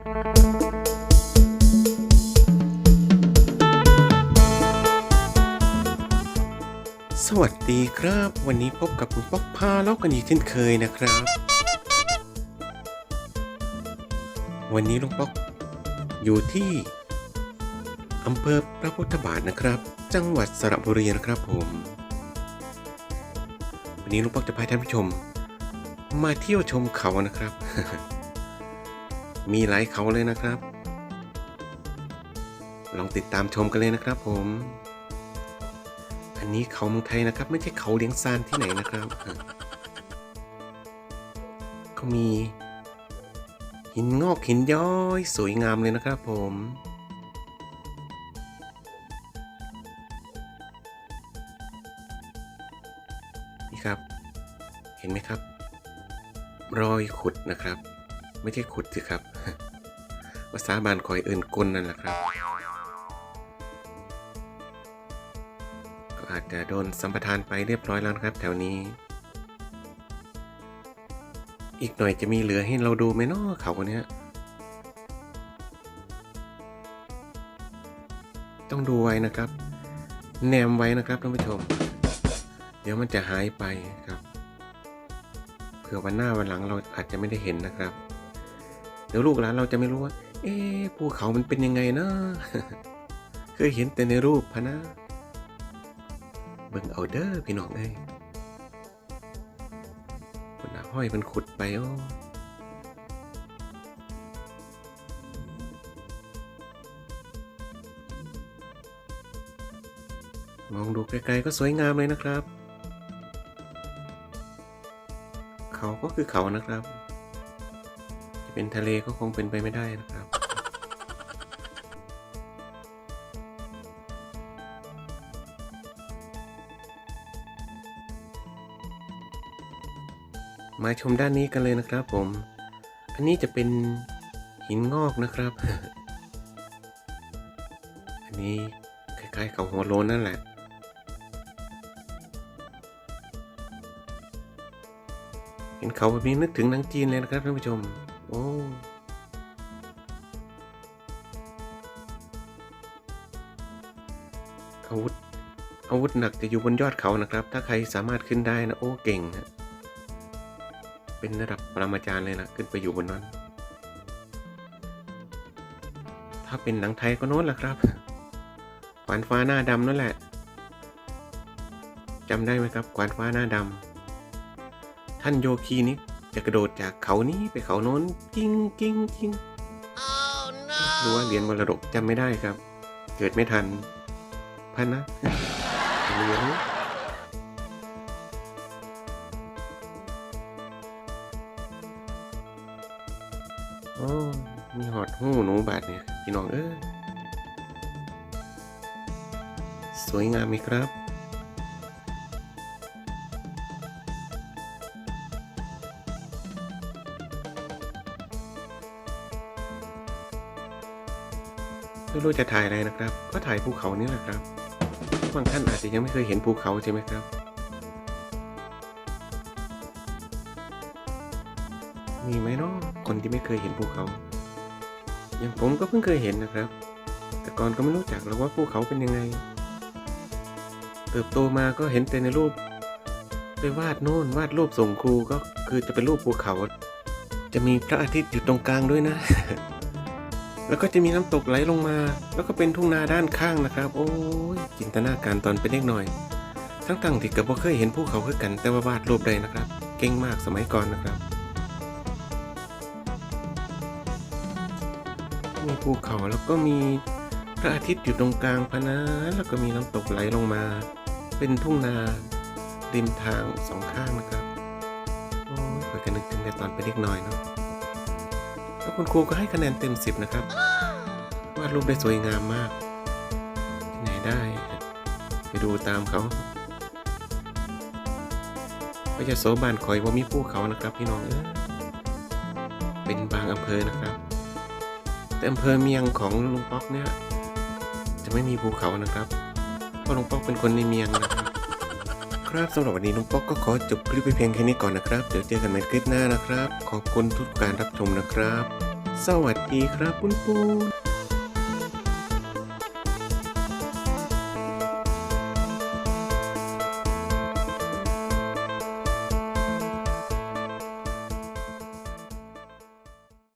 สวัสดีครับ วันนี้พบกับคุณป๊อกพาแล้วกันอีกเช่นเคยนะครับ วันนี้ลุงป๊อกอยู่ที่อำเภอพระพุทธบาทนะครับ จังหวัดสระบุรีนะครับผม วันนี้ลุงป๊อกจะพาท่านผู้ชม มาเที่ยวชมเขานะครับ มีหลายเขาเลยนะครับ ลองติดตามชมกันเลยนะครับ ผม อันนี้เขาเมืองไทยนะครับ ไม่ใช่เขาเลี้ยงซานที่ไหนนะครับก็มี หินงอกหินย้อย สวยงามเลยนะครับ ผมนี่ครับ เห็นไหมครับ รอยขุดนะครับ ไม่ใช่ขุดสิครับภาษาบานคอยเอินกลนั่นแหละครับ ก็อาจจะโดนสัมปทานไปเรียบร้อยแล้วครับ แถวนี้ อีกหน่อยจะมีเหลือให้เราดูไหมเนาะเขาคนเนี้ยต้องดูไว้นะครับ แนมไว้นะครับท่านผู้ชม เดี๋ยวมันจะหายไปครับเผื่อวันหน้าวันหลังเราอาจจะไม่ได้เห็นนะครับ เดี๋ยวลูกหลานเราจะไม่รู้ว่า เอ๊ภูเขามันเป็นยังไงนะเคยเห็นแต่ในรูปพะนะ เบิ่งเอาเด้อพี่น้องเอ้ยคนน่ะห้อยมันขุดไปโอ้มองดูไกลๆก็สวยงามเลยนะครับ เขาก็คือเขานะครับ เป็นทะเลก็คงเป็นไปไม่ได้นะครับ มาชมด้านนี้กันเลยนะครับผม อันนี้จะเป็นหินงอกนะครับ อันนี้คล้ายๆเขาหัวโลนนั่นแหละเห็นเขาแบบนี้นึกถึงหนังจีนเลยนะครับท่านผู้ชม โอ้อาวุธ อาวุธหนักจะอยู่บนยอดเขานะครับ ถ้าใครสามารถขึ้นได้นะ โอ้เก่งฮะเป็นระดับปรมาจารย์เลยล่ะขึ้นไปอยู่บนนั้น ถ้าเป็นหนังไทยก็โน้นแหละครับขวานฟ้าหน้าดำนั่นแหละจำได้ไหมครับขวานฟ้าหน้าดำท่านโยคีนี้ จะกระโดดจากเขานี้ไปเขาโน้นกิ้งกิ้งกิ้งหรือว่าเหรียญมรดกจำไม่ได้ครับ เกิดไม่ทันพันนะเหรียญโอ้มีหอดหูหนูบาดเนี่ยพี่น้องเอ้ยสวยงามไหมครับ ไม่รู้จะถ่ายอะไรนะครับ ก็ถ่ายภูเขานี่แหละครับ บางท่านอาจจะยังไม่เคยเห็นภูเขาใช่ไหมครับ มีไหมเนาะคนที่ไม่เคยเห็นภูเขา อย่างผมก็เพิ่งเคยเห็นนะครับ แต่ก่อนก็ไม่รู้จักหรอกว่าภูเขาเป็นยังไง เติบโตมาก็เห็นแต่ในรูป ไปวาดโน่นวาดรูปส่งครูก็คือจะเป็นรูปภูเขา จะมีพระอาทิตย์อยู่ตรงกลางด้วยนะ แล้วก็จะมีน้ำตกไหลลงมา แล้วก็เป็นทุ่งนาด้านข้างนะครับ โอ้ยจินตนาการตอนเป็นเด็กหน่อย ทั้งตั้งที่กับบ่เคยเห็นภูเขาคือกันแต่ว่าวาดรูปได้นะครับ เก่งมากสมัยก่อนนะครับมีภูเขาแล้วก็มีพระอาทิตย์อยู่ตรงกลางพนะแล้วก็มีน้ำตกไหลลงมา เป็นทุ่งนาริมทางสองข้างนะครับ โอ้ยเปิดกันนึกถึงแต่ตอนเป็นเด็กน้อยเนาะ คุณครูก็ให้คะแนนเต็มสิบนะครับ วาดรูปได้สวยงามมากที่ไหนได้ ไปดูตามเขาพระยาโสบานคอยว่ามีภูเขานะครับพี่น้องเออเป็นบางอำเภอนะครับ แต่อำเภอเมียงของลุงป๊อกเนี่ย จะไม่มีภูเขานะครับ เพราะลุงป๊อกเป็นคนในเมียงนะครับ ครับสำหรับวันนี้น้องป๊อกก็ขอจบคลิปไปเพียงแค่นี้ก่อนนะครับ เดี๋ยวเจอกันใหม่คลิปหน้านะครับ ขอบคุณทุกการรับชมนะครับ สวัสดีครับปุ้นปูน